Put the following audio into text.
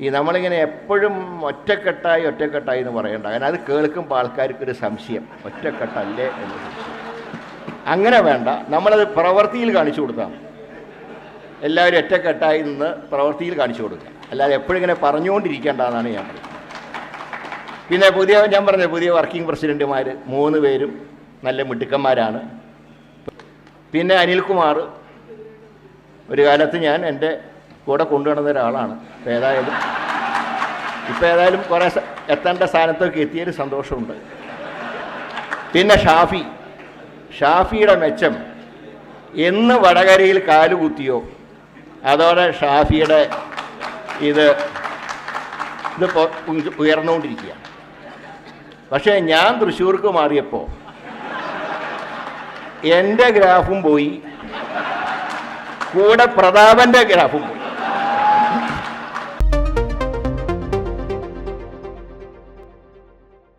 ഈ നമ്മളിങ്ങനെ എപ്പോഴും ഒറ്റക്കെട്ടായി ഒറ്റക്കെട്ടായി എന്ന് പറയണ്ട. അങ്ങനെ അത് കേൾക്കുമ്പോൾ ആൾക്കാർക്ക് ഒരു സംശയം. ഒറ്റക്കെട്ടല്ലേ എന്ന് സംശയം. അങ്ങനെ വേണ്ട. നമ്മളത് പ്രവൃത്തിയിൽ കാണിച്ചു കൊടുത്താൽ എല്ലാവരും ഒറ്റക്കെട്ടായി നിന്ന് പ്രവൃത്തിയിൽ കാണിച്ചു കൊടുക്കുക അല്ലാതെ എപ്പോഴും ഇങ്ങനെ പറഞ്ഞുകൊണ്ടിരിക്കേണ്ടതെന്നാണ് ഞാൻ പറയുന്നത്. പിന്നെ പുതിയ ഞാൻ പറഞ്ഞത് പുതിയ വർക്കിംഗ് പ്രസിഡന്റുമാർ മൂന്ന് പേരും നല്ല മിടുക്കന്മാരാണ്. പിന്നെ അനിൽകുമാർ. ഒരു കാലത്ത് ഞാൻ എന്റെ കൂടെ കൊണ്ടുവന്ന ഒരാളാണ്. അപ്പം ഏതായാലും ഇപ്പം ഏതായാലും കുറേ എത്തേണ്ട സ്ഥാനത്തൊക്കെ എത്തിയൊരു സന്തോഷമുണ്ട്. പിന്നെ ഷാഫി. ഷാഫിയുടെ മെച്ചം എന്ന് വടകരയിൽ കാലുകുത്തിയോ അതോടെ ഷാഫിയുടെ ഇത് ഇത് ഉയർന്നുകൊണ്ടിരിക്കുക. പക്ഷേ ഞാൻ തൃശ്ശൂർക്ക് മാറിയപ്പോൾ എന്റെ ഗ്രാഫും പോയി കൂടെ പ്രതാപന്റെ ഗ്രാഫും പോയി.